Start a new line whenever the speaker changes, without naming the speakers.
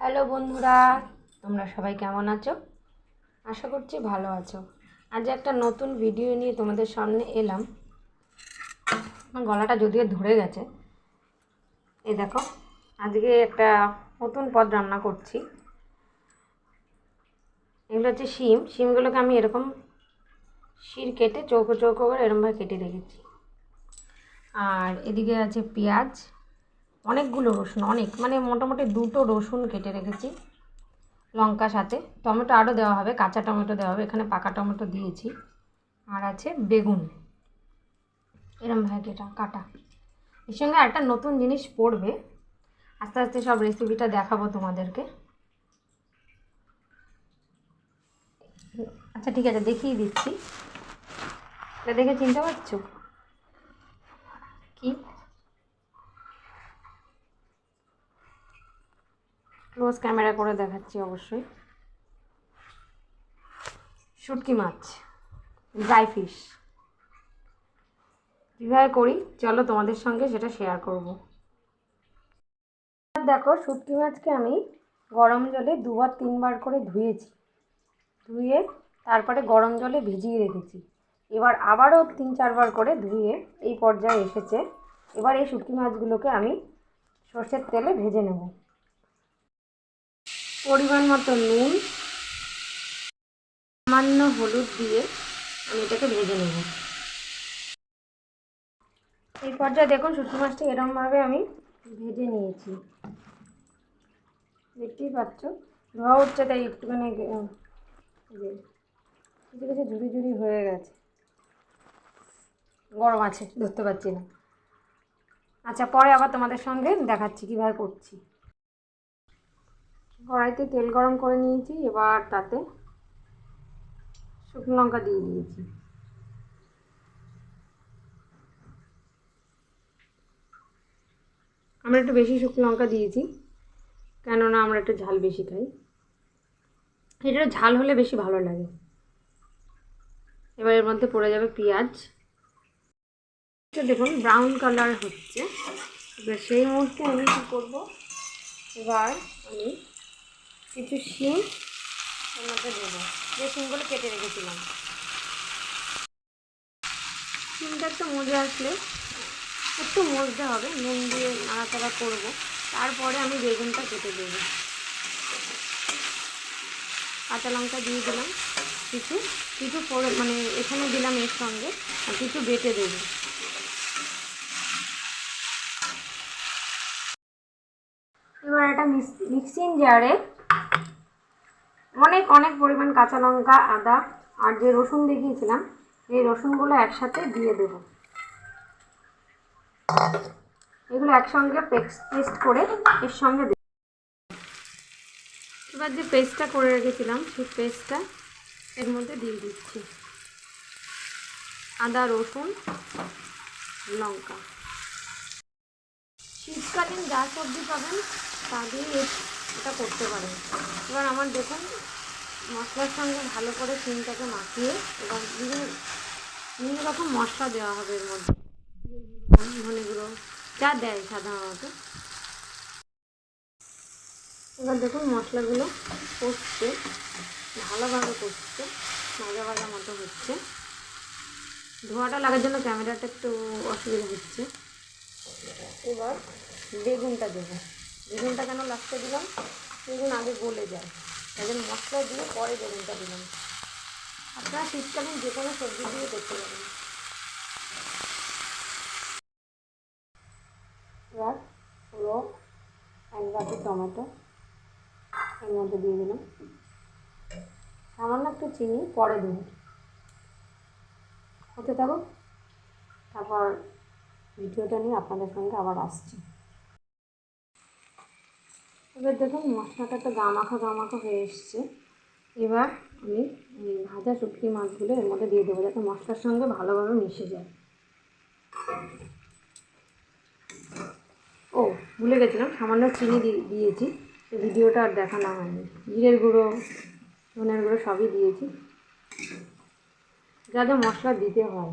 Hello বন্ধুরা, তোমরা সবাই কেমন আছো? আশা করছি ভালো আছো। আজ একটা নতুন ভিডিও নিয়ে তোমাদের সামনে এলাম। আমার গলাটা যদিও ধরে গেছে, এই দেখো, আজকে একটা নতুন পদ রান্না করছি। এগুলো হচ্ছে শিম। শিমগুলোকে আমি এরকম শির কেটে চৌকো চৌকো করে এরকমভাবে কেটে রেখেছি। আর এদিকে আছে পেঁয়াজ অনেকগুলো রসুন, অনেক। মানে মোটামুটি দুটো রসুন কেটে রেখেছি লঙ্কা সাথে। টমেটো আরও দেওয়া হবে, কাঁচা টমেটো দেওয়া হবে, এখানে পাকা টমেটো দিয়েছি। আর আছে বেগুন। এরম ভাবে কেটা কাটা। এর সঙ্গে একটা নতুন জিনিস পড়বে। আস্তে আস্তে সব রেসিপিটা দেখাবো তোমাদেরকে। আচ্ছা ঠিক আছে, দেখিয়ে দিচ্ছি। এটা দেখে চিনতে পারছ? কি? ক্লোজ ক্যামেরা করে দেখাচ্ছি অবশ্যই। শুটকি মাছ, ড্রাই ফিশ। কীভাবে করি, চলো তোমাদের সঙ্গে সেটা শেয়ার করব। দেখো, শুটকি মাছকে আমি গরম জলে দুবার তিনবার করে ধুয়েছি। ধুয়ে তারপরে গরম জলে ভিজিয়ে রেখেছি। এবার আবারও তিন চারবার করে ধুয়ে এই পর্যায়ে এসেছে। এবার এই শুটকি মাছগুলোকে আমি সর্ষের তেলে ভেজে নেব। পরিমাণ মতো নুন, সামান্য হলুদ দিয়ে আমি এটাকে ভেজে নেব। এই পর্যায়ে দেখুন শুটকি মাছটা এরমভাবে আমি ভেজে নিয়েছি। দেখতেই পাচ্ছ, ধোয়া উঠছে তাই একটুখানি কিছু কিছু ঝুড়ি ঝুড়ি হয়ে গেছে। গরম আছে, ধরতে পারছি না। আচ্ছা পরে আবার তোমাদের সঙ্গে দেখাচ্ছি কীভাবে করছি। কড়াইতে তেল গরম করে নিয়েছি, এবার তাতে শুকনো লঙ্কা দিয়ে দিয়েছি। আমরা একটু বেশি শুকনো লঙ্কা দিয়েছি, কেননা আমরা একটু ঝাল বেশি খাই। এটা ঝাল হলে বেশি ভালো লাগে। এবার এর মধ্যে পড়ে যাবে পেঁয়াজ। দেখুন ব্রাউন কালার হচ্ছে। এবার সেই মুহূর্তে আমি কী করব? এবার আমি কিছু শিম এর মধ্যে দেবো যে শিমগুলো কেটে রেখেছিলাম। শিমটা একটু মজে আসলে একটু মজতে হবে, নুন দিয়ে নাড়াচাড়া করব। তারপরে আমি বেগুনটা কেটে দেবো। কাঁচা লঙ্কা দিয়ে দিলাম কিছু কিছু পরে মানে এখানে দিলাম এর সঙ্গে আর কিছু বেটে দেবো। এবার একটা মিক্সিং জারে অনেক অনেক পরিমাণ কাঁচা লঙ্কা, আদা আর যে রসুন দেখিয়েছিলাম, এই রসুনগুলো একসাথে দিয়ে দেবো। এগুলো একসঙ্গে পেস্ট করে এর সঙ্গে এবার যে পেস্টটা করে রেখেছিলাম, সেই পেস্টটা এর মধ্যে দিয়ে দিচ্ছি। আদা, রসুন, লঙ্কা। শীতকালীন যা সবজি পাবেন তা দিয়ে এটা করতে পারেন এবার আমার দেখুন, মশলার সঙ্গে ভালো করে সিমটাকে মাখিয়ে এবার বিভিন্ন বিভিন্ন রকম মশলা দেওয়া হবে এর মধ্যে। ধনে গুঁড়ো, যা দেয় সাধারণত। এবার দেখুন মশলাগুলো কষছে, ভালোভাবে কষছে ভাজা ভাজা মতো হচ্ছে। ধোয়াটা লাগার জন্য ক্যামেরাটা একটু অসুবিধা হচ্ছে। এবার বেগুনটা দেবো। বেগুনটা কেন লাস্টে দিলাম? বেগুন আগে গলে যায়। জন্য মশলা দিয়ে পরে বেগুনটা দিলাম। আপনারা শীতকালীন যে কোনো সবজি দিয়ে করতে পারেন। এবার পুরো এক বাটি টমেটো, এর মধ্যে দিয়ে দিলাম। সামান্য একটু চিনি, পরে দেবো। হতে থাকো তারপর ভিডিওটা নিয়ে আপনাদের সঙ্গে আবার আসছি। এবার দেখুন মশলাটা তো গামাখা গামাখা হয়ে এসছে। এবার আমি ভাজা শুটকি মাছগুলো এর মধ্যে দিয়ে দেবো যাতে মশলার সঙ্গে ভালোভাবে মিশে যায়। ও, ভুলে গেছিলাম, সামান্য চিনি দিয়ে দিয়েছি। ভিডিওটা আর দেখানো হয়নি। জিরের গুঁড়ো, ধনের গুঁড়ো সবই দিয়েছি। যা যা মশলা দিতে হয়।